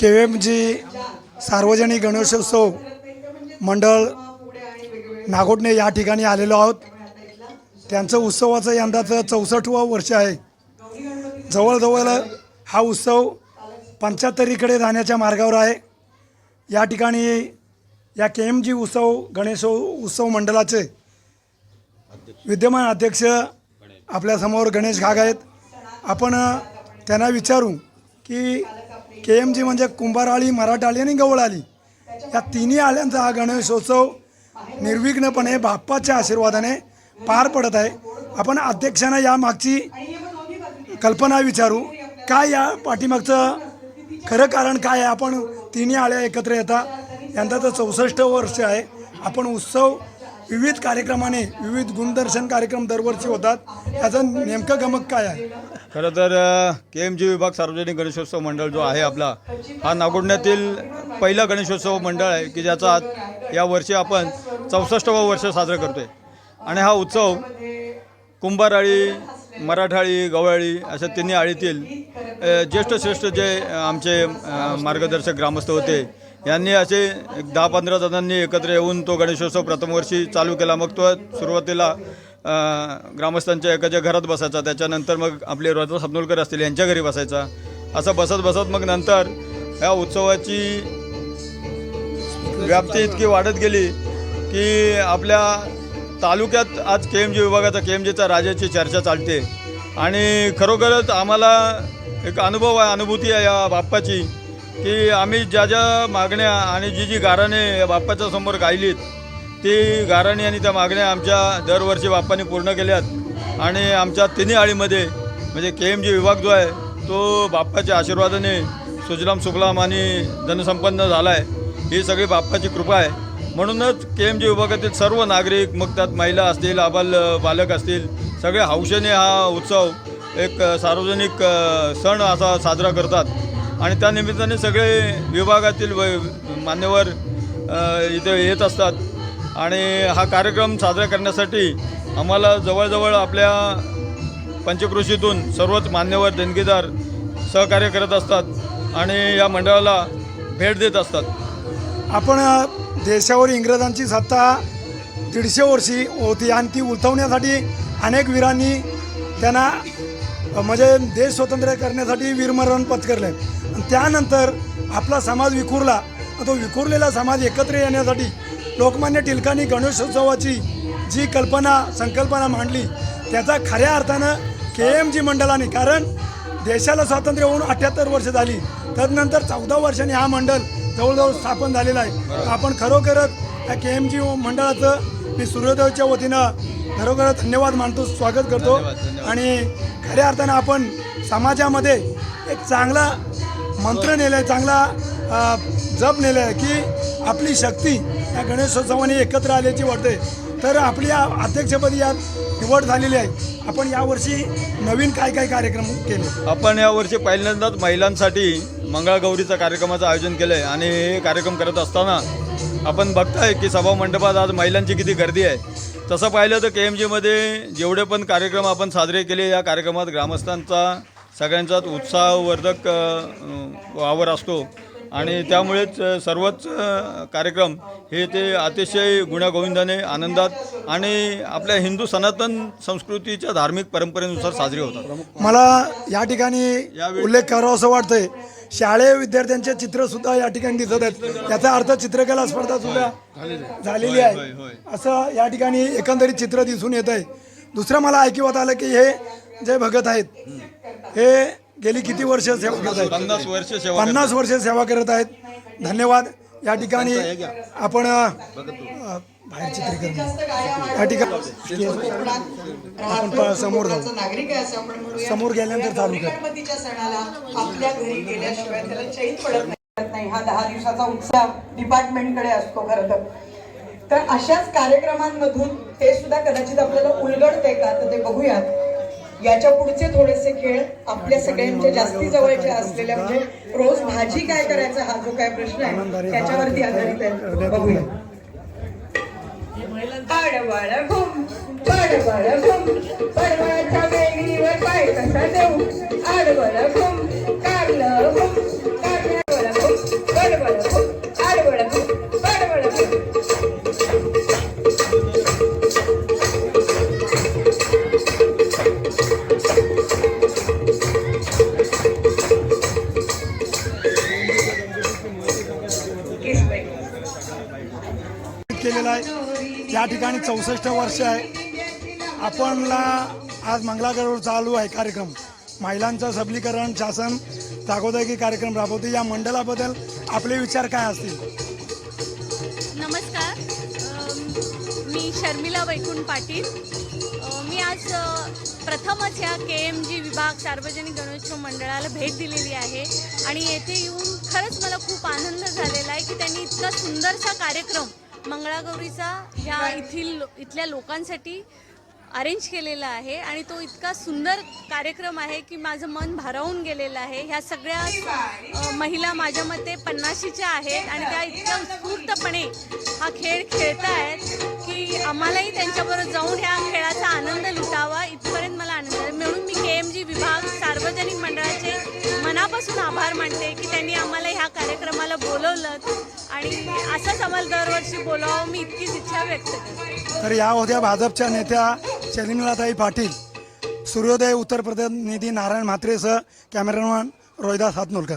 के M G सार्वजनिक गणेशोत्सव मंडळ नागोटणे या ठिकाणी आलेलो आहोत. त्यांचं उत्सवाचं यंदाचं चौसष्टवं वर्ष आहे. जवळजवळ हा उत्सव पंच्याहत्तरीकडे जाण्याच्या मार्गावर आहे. या ठिकाणी या के एम जी उत्सव गणेशो उत्सव मंडळाचे विद्यमान अध्यक्ष आपल्यासमोर गणेश घाग आहेत. आपण त्यांना विचारू की के एम जी म्हणजे कुंभारआळी मराठाळी आणि गवळाली. या तिन्ही आळ्यांचा हा गणेशोत्सव निर्विघ्नपणे बाप्पाच्या आशीर्वादाने पार पडत आहे. आपण अध्यक्षांना या मागची कल्पना विचारू. काय या पाठीमागचं खरं कारण काय आहे? आपण तिन्ही आळ्या एकत्र येता. यंदाचं चौसष्ट वर्ष आहे. आपण उत्सव विविध कार्यक्रमाने विविध गुणदर्शन कार्यक्रम दरवर्षी होतात. याचं नेमकं गमक काय आहे? खरं तर के एम जी विभाग सार्वजनिक गणेशोत्सव मंडळ जो आहे आपला हा नागोडण्यातील पहिला गणेशोत्सव मंडळ आहे की ज्याचा आज या वर्षी आपण चौसष्टवं वर्ष साजरं करतोय. आणि हा उत्सव कुंभाराळी मराठाळी गवळी अशा तिन्ही आळीतील ज्येष्ठ श्रेष्ठ जे आमचे मार्गदर्शक ग्रामस्थ होते यांनी असे दहा पंधरा जणांनी एकत्र येऊन तो गणेशोत्सव प्रथम वर्षी चालू केला. मग तो सुरुवातीला ग्रामस्थांच्या एकाच्या घरात बसायचा. त्याच्यानंतर मग आपले रोजा सबनोलकर असतील यांच्या घरी बसायचा. असं बसत बसत मग नंतर या उत्सवाची व्याप्ती इतकी वाढत गेली की आपल्या तालुक्यात आज के एम जी विभागाचा के एम जीचा राजाची चर्चा चालते. आणि खरोखरच आम्हाला एक अनुभव आहे अनुभूती आहे या बाप्पाची. की आम्ही ज्या ज्या मागण्या आणि जी जी गाराणे या बाप्पाच्या समोर गायलीत ती गाराणी आणि त्या मागण्या आमच्या दरवर्षी बाप्पाने पूर्ण केल्यात. आणि आमच्या तिन्ही आळीमध्ये म्हणजे के एम जी विभाग जो आहे तो बाप्पाच्या आशीर्वादाने सुजलाम सुफलाम आणि धनसंपन्न झाला आहे ही सगळी बाप्पाची कृपा आहे. म्हणूनच के एम जी विभागातील सर्व नागरिक मग त्यात महिला असतील आबाल बालक असतील सगळे हौशेने हा उत्सव एक सार्वजनिक सण असा साजरा करतात. आणि त्या निमित्ताने सगळे विभागातील व- मान्यवर इथे येत असतात. आणि हा कार्यक्रम साजरा करण्यासाठी आम्हाला जवळजवळ आपल्या पंचकृषीतून सर्वच मान्यवर देणगीदार सहकार्य करत असतात आणि या मंडळाला भेट देत असतात. आपण देशावर इंग्रजांची सत्ता दीडशे वर्षी होती आणि ती उलथवण्यासाठी अनेक वीरांनी त्यांना म्हणजे देश स्वतंत्र करण्यासाठी वीरमरण पत्करले त्यानंतर आपला समाज विखुरला. तो विखुरलेला समाज एकत्र येण्यासाठी लोकमान्य टिळकांनी गणेशोत्सवाची जी कल्पना संकल्पना मांडली त्याचा खऱ्या अर्थानं के एम जी मंडळाने कारण देशाला स्वातंत्र्य होऊन अठ्याहत्तर वर्ष झाली. तदनंतर चौदा वर्षांनी हा मंडळ जवळजवळ स्थापन झालेला आहे. आपण खरोखरच या के एम जी मंडळाचं मी सूर्योदयच्या वतीनं खरोखरच धन्यवाद मानतो स्वागत करतो. आणि खऱ्या अर्थानं आपण समाजामध्ये एक चांगला मंत्र नेलं आहे चांगला जप नेलं आहे की आपली शक्ती या गणेशोत्सवाने एकत्र आल्याची वाटते. तर आपली या अध्यक्षपदी यात निवड झालेली आहे. आपण यावर्षी नवीन काय काय कार्यक्रम केले? आपण यावर्षी पहिल्यांदाच महिलांसाठी मंगळागौरीचा कार्यक्रमाचं आयोजन केलं आहे आणि हे कार्यक्रम करत असताना आपण बघताय की सभा मंडपात आज महिलांची किती गर्दी आहे. तसं पाहिलं तर के एम जीमध्ये जेवढे पण कार्यक्रम आपण साजरे केले या कार्यक्रमात ग्रामस्थांचा सगळ्यांचाच उत्साहवर्धक वावर असतो. आणि त्यामुळेच सर्वच कार्यक्रम हे ते अतिशय गुण्यागोविंदाने आनंदात आणि आपल्या हिंदू सनातन संस्कृतीच्या धार्मिक परंपरेनुसार साजरे होतात. मला या ठिकाणी उल्लेख करावा असं वाटतंय. शालेय विद्यार्थ्यांचे चित्र सुद्धा या ठिकाणी दिसत आहेत. याचा अर्थ चित्रकला स्पर्धा सुद्धा झालेली आहे. असं या ठिकाणी एकंदरीत चित्र दिसून येत आहे दुसरं मला ऐकिवात आलं की हे जे भगत आहेत. हे गेली किती वर्ष सेवा करत आहेत? पन्नास वर्ष सेवा पन्नास वर्ष सेवा करत आहेत. धन्यवाद. या ठिकाणी आपण अ, बाहेर चित्रीकरण. या ठिकाणी आपण प- समोर जाऊ. नागरिक आहे असं आपण म्हणूया समोर गेल्यानंतर चालू कर. गणपतीच्या सणाला आपल्या घरी गेल्याशिवाय त्याला चैन पडत नाही. नाही हा दहा दिवसाचा उत्साह डिपार्टमेंटकडे असतो खरं तर. तर अशाच कार्यक्रमांमधून ते सुद्धा कदाचित आपल्याला उलगडते का? तर ते बघूयात. याच्या पुढचे थोडेसे खेळ आपल्या सगळ्यांच्या जास्ती जवळच्या असलेल्या म्हणजे रोज भाजी काय करायचा हा जो काय प्रश्न आहे त्याच्यावरती आधारित आहे. बघूया. आडवाळ घुम पडवळ घुम पडवळाच्या वेलीवर पाय कसा देऊ? आडवळ घुम कारलं कारल्यावर घुम केलेला आहे. या ठिकाणी चौसष्ट वर्ष आहे. आपणला आज मंगलागडवर चालू आहे कार्यक्रम. महिलांचं सबलीकरण शासन जागोदगी कार्यक्रम राबवते. या मंडळाबद्दल आपले विचार काय असतील? नमस्कार. मी शर्मिला वैकुंठ पाटील. मी आज प्रथमच ह्या के एम जी विभाग सार्वजनिक गणेशोत्सव मंडळाला भेट दिलेली आहे. आणि येथे येऊन खरंच मला खूप आनंद झालेला आहे की त्यांनी इतका सुंदरसा कार्यक्रम मंगळागौरीचा ह्या येथील इथल्या लोकांसाठी अरेंज केलेला आहे आणि तो इतका सुंदर कार्यक्रम आहे की माझं मन भारावून गेलेलं आहे. ह्या सगळ्या महिला माझ्या मते पन्नाशीच्या आहेत आणि त्या इतक्या उत्स्फूर्तपणे हा खेळ खेळत आहेत की आम्हालाही त्यांच्याबरोबर जाऊन ह्या खेळाचा आनंद लुटावा. मनापासून आभार मानते की त्यांनी आम्हाला ह्या कार्यक्रमाला बोलवलं आणि असंच आम्हाला दरवर्षी बोलावं मी इतकीच इच्छा व्यक्त करते. तर या होत्या भाजपच्या नेत्या शर्मिलाताई पाटील सूर्योदय उत्तर प्रदेश निधी नारायण म्हात्रेसह कॅमेरामॅन रोहिदास हातनोलकर.